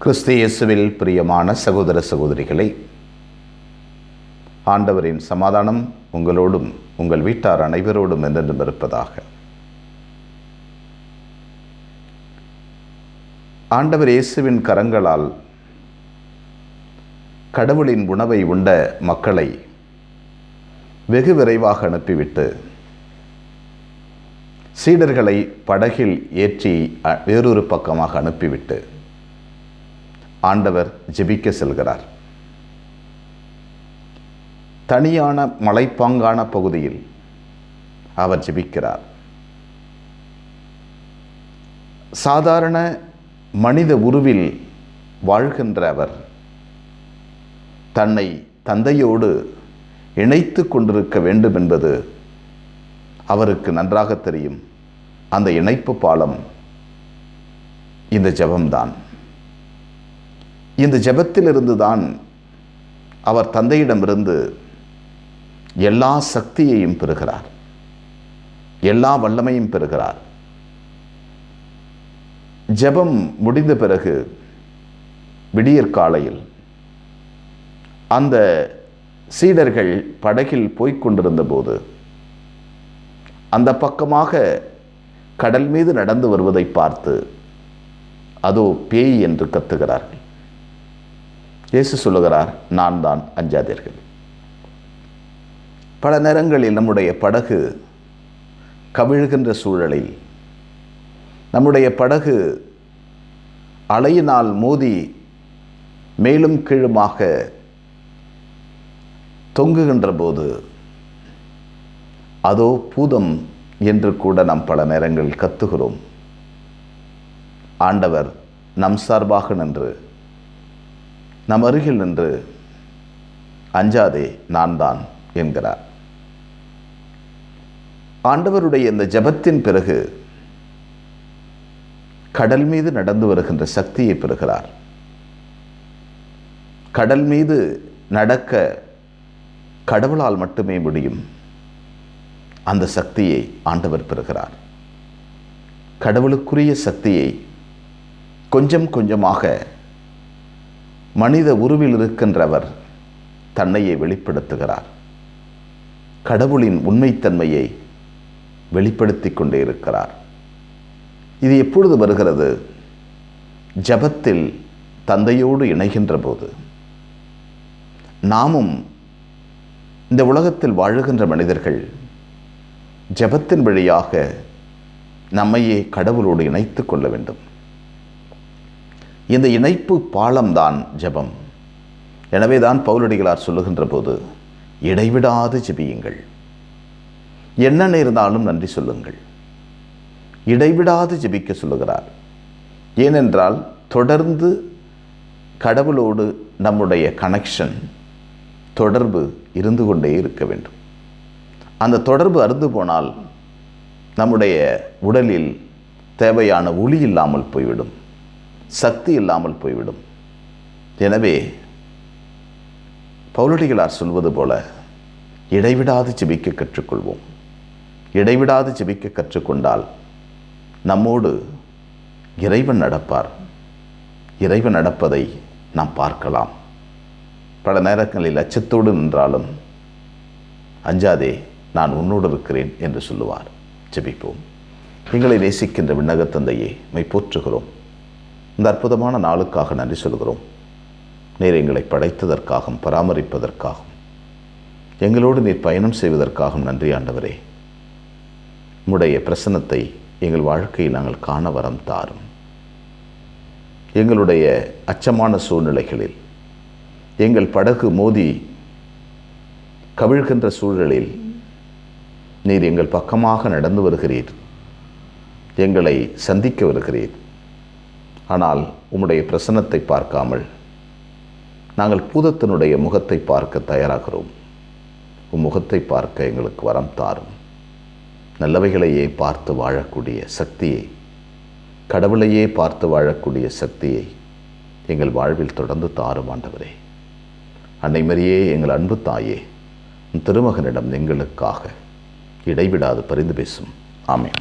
கிறிஸ்து இயேசுவில் பிரியமான சகோதர சகோதரிகளை ஆண்டவரின் சமாதானம் உங்களோடும் உங்கள் வீட்டார் அனைவரோடும் என்றென்றும் இருப்பதாக. ஆண்டவர் இயேசுவின் கரங்களால் கடவுளின் உணவை உண்ட மக்களை வெகு விரைவாக அனுப்பிவிட்டு சீடர்களை படகில் ஏற்றி அ- வேறொரு பக்கமாக அனுப்பிவிட்டு ஆண்டவர் ஜெபிக்க செல்கிறார். தனியான மலைப்பாங்கான பகுதியில் அவர் ஜெபிக்கிறார். சாதாரண மனித உருவில் வாழ்கின்ற அவர் தன்னை தந்தையோடு இணைத்து கொண்டிருக்க வேண்டும் என்பது அவருக்கு நன்றாக தெரியும். அந்த இணைப்பு பாலம் இந்த ஜபம்தான். இந்த ஜபத்திலிருந்து தான் அவர் தந்தையிடமிருந்து எல்லா சக்தியையும் பெறுகிறார். எல்லா வல்லமையும் பெறுகிறார். ஜெபம் முடிந்த பிறகு விடியற் காலையில் அந்த சீடர்கள் படகில் போய்கொண்டிருந்த போது அந்த பக்கமாக கடல் மீது நடந்து வருவதை பார்த்து அதோ பேய் என்று கத்துகிறார்கள். இயேசு சொல்லுகிறார் நான் தான் அஞ்சாதீர்கள். பல நேரங்களில் நம்முடைய படகு கவிழ்கின்ற சூழலில் நம்முடைய படகு அலையினால் மோதி மேலும் கீழுமாக தொங்குகின்ற போது அதோ பூதம் என்று கூட நாம் பல நேரங்களில் கத்துகிறோம். ஆண்டவர் நம் சார்பாக நின்று நம் அருகில் நின்று அஞ்சாதே நான் தான் என்கிறார். ஆண்டவருடைய இந்த ஜெபத்தின் பிறகு கடல் மீது நடந்து வருகின்ற சக்தியை பெறுகிறார். கடல் மீது நடக்க கடவுளால் மட்டுமே முடியும் அந்த சக்தியை ஆண்டவர் பெறுகிறார். கடவுளுக்குரிய சக்தியை கொஞ்சம் கொஞ்சமாக மனித உருவில் இருக்கின்றவர் தன்னையே வெளிப்படுத்துகிறார். கடவுளின் உண்மைத்தன்மையை வெளிப்படுத்தி கொண்டே இருக்கிறார். இது எப்பொழுது வருகிறது? ஜபத்தில் தந்தையோடு இணைகின்ற போது. நாமும் இந்த உலகத்தில் வாழுகின்ற மனிதர்கள் ஜெபத்தின் வழியாக நம்மையே கடவுளோடு இணைத்து கொள்ள வேண்டும். இந்த இணைப்பு பாலம்தான் ஜெபம். எனவே தான் பவுலடிகளார் சொல்லுகின்ற போது இடைவிடாது ஜெபியுங்கள். என்ன நேர்ந்தாலும் நன்றி சொல்லுங்கள். இடைவிடாது ஜெபிக்க சொல்லுகிறார். ஏனென்றால் தொடர்ந்து கடவுளோடு நம்முடைய கனெக்ஷன் தொடர்பு இருந்து கொண்டே இருக்க வேண்டும். அந்த தொடர்பு அறுந்து போனால் நம்முடைய உடலில் தேவையான ஒளி இல்லாமல் போய்விடும். சக்தி இல்லாமல் போய்விடும். எனவே பௌலடிகளார் சொல்வது போல இடைவிடாது ஜெபிக்க கற்றுக்கொள்வோம். இடைவிடாது ஜெபிக்க கற்றுக்கொண்டால் நம்மோடு இறைவன் நடப்பார். இறைவன் நடப்பதை நாம் பார்க்கலாம். பல நேரங்களில் அச்சத்தோடு நின்றாலும் அஞ்சாதே நான் உன்னோடு இருக்கிறேன் என்று சொல்லுவார். ஜெபிப்போம். எங்களை நேசிக்கின்ற விண்ணகத்தந்தையே மை போற்றுகிறோம் இந்த அற்புதமான நாளுக்காக நன்றி சொல்கிறோம். நீர் எங்களை படைத்ததற்காகவும் பராமரிப்பதற்காகவும் எங்களோடு நீர் பயணம் செய்வதற்காகவும் நன்றி ஆண்டவரே. உம்முடைய பிரசனத்தை எங்கள் வாழ்க்கையை நாங்கள் காண வரம் தாரும். எங்களுடைய அச்சமான சூழ்நிலைகளில் எங்கள் படகு மோதி கவிழ்கின்ற சூழலில் நீர் எங்கள் பக்கமாக நடந்து வருகிறீர். எங்களை சந்திக்க வருகிறீர். ஆனால் உம்முடைய பிரசன்னத்தை பார்க்காமல் நாங்கள் பூதத்தினுடைய முகத்தை பார்க்க தயாராகிறோம். உம் முகத்தை பார்க்க எங்களுக்கு வரம் தாரும். நல்லவைகளையே பார்த்து வாழக்கூடிய சக்தியை கடவுளையே பார்த்து வாழக்கூடிய சக்தியை எங்கள் வாழ்வில் தொடர்ந்து தாரும் ஆண்டவரே. அன்னை மரியே எங்கள் அன்பு தாயே திருமகனிடம் எங்களுக்காக இடைவிடாது பரிந்து பேசும். ஆமென்.